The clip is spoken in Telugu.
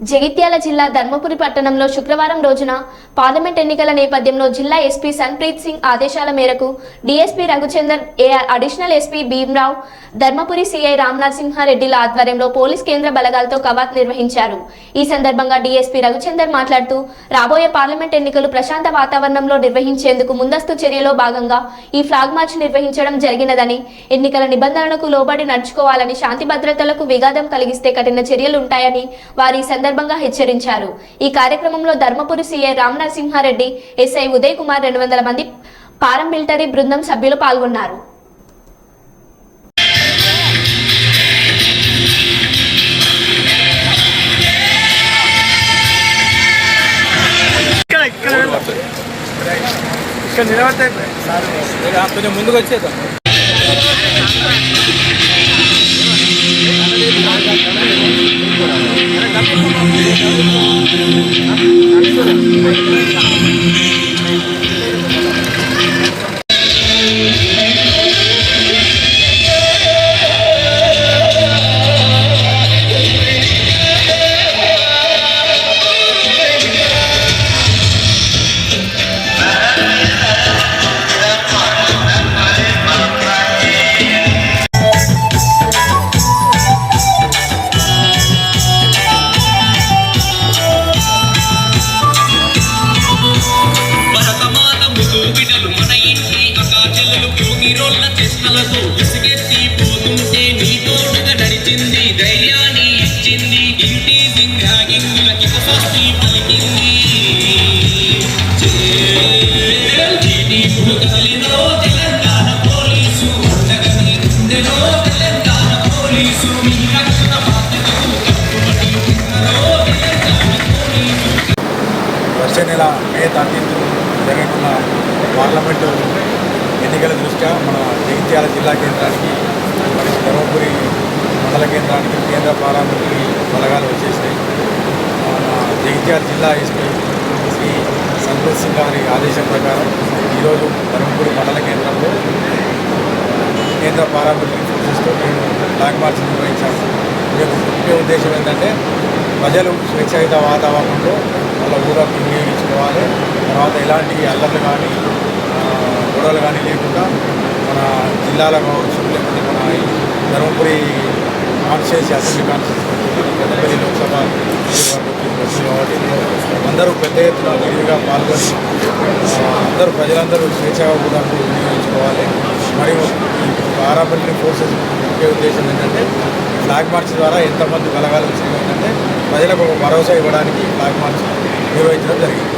జగిత్యాల జిల్లా ధర్మపురి పట్టణంలో శుక్రవారం రోజున పార్లమెంట్ ఎన్నికల నేపథ్యంలో జిల్లా ఎస్పీ సన్ప్రీత్ సింగ్ ఆదేశాల మేరకు DSP Raghuchander AR additional SP Bheemrao Dharmapuri CI Ramnath సింహారెడ్డిల ఆధ్వర్యంలో పోలీస్ కేంద్ర బలగాలతో కవాత్ నిర్వహించారు. ఈ సందర్భంగా డీఎస్పీ రఘుచందర్ మాట్లాడుతూ రాబోయే పార్లమెంట్ ఎన్నికలు ప్రశాంత వాతావరణంలో నిర్వహించేందుకు ముందస్తు చర్యలో భాగంగా ఈ ఫ్లాగ్ మార్చ్ నిర్వహించడం జరిగినదని ఎన్నికల నిబంధనలకు లోబడి నడుచుకోవాలని శాంతి భద్రతలకు విఘాతం కలిగిస్తే కఠిన చర్యలు ఉంటాయని వారి సందర్భంగా హెచ్చరించారు. ఈ కార్యక్రమంలో ధర్మపురి సీఐ రామనరసింహారెడ్డి ఎస్ఐ ఉదయ్ కుమార్ రెండు వందల మంది పారంమిలిటరీ బృందం సభ్యులు పాల్గొన్నారు. ఇక్కడ ఇక్కడ. ఇక్కడ నిలబడితే కొంచెం ముందుకు వచ్చేద్దాం. అకాచెల్లెలు పోగిరోళ్ళ చేష్టలతో విసిగెత్తి పోతుంటే నీ నడిచింది ధైర్యాన్ని ఇచ్చింది. ఇంటి సింగాగింగులకి పలికింది. జై తెలంగాణ పోలీసు తెలంగాణ పోలీసు రక్షణ బాధ్యతకు కట్టుబడి వచ్చే నెల మే థర్టీన్త్ జరగనున్న పార్లమెంటు ఎన్నికల దృష్ట్యా మన జగిత్యాల జిల్లా కేంద్రానికి మరి ధర్మపురి మండల కేంద్రానికి కేంద్ర పార్లమెంటరీ బలగాలు వచ్చేసాయి మన జగిత్యాల జిల్లా ఎస్పీ శ్రీ సంతోష్ సింగ్ గారి ఆదేశం ప్రకారం ఈరోజు ధర్మపురి మండల కేంద్రంలో కేంద్ర పారామిలిటరీ ఫోర్సెస్తో మేము బ్లాక్ మార్చ్ నిర్వహించాము. ముఖ్య ఉద్దేశం ఏంటంటే ప్రజలు స్వేచ్ఛాయుత వాతావరణంలో వాళ్ళ ఊర వినియోగించుకోవాలి. తర్వాత ఎలాంటి అల్లర్లు కానీ గొడవలు కానీ లేకుండా మన జిల్లాలో కావచ్చు లేకపోతే మన Dharmapuri constituency assembly constituency Peddapalli Lok Sabha కాబట్టి అందరూ పెద్ద ఎత్తున విరివిగా పాల్గొని అందరూ ప్రజలందరూ స్వేచ్ఛగా కూడా వినియోగించుకోవాలి. మరియు ఈ పారామిలిటరీ ఫోర్సెస్ ముఖ్య ఉద్దేశం ఏంటంటే ఫ్లాగ్ మార్చ్ ద్వారా ఎంతమంది బలగాలు వచ్చింది ఏంటంటే ప్రజలకు ఒక భరోసా ఇవ్వడానికి ఫ్లాగ్ మార్చ్ నిర్వహించడం జరిగింది.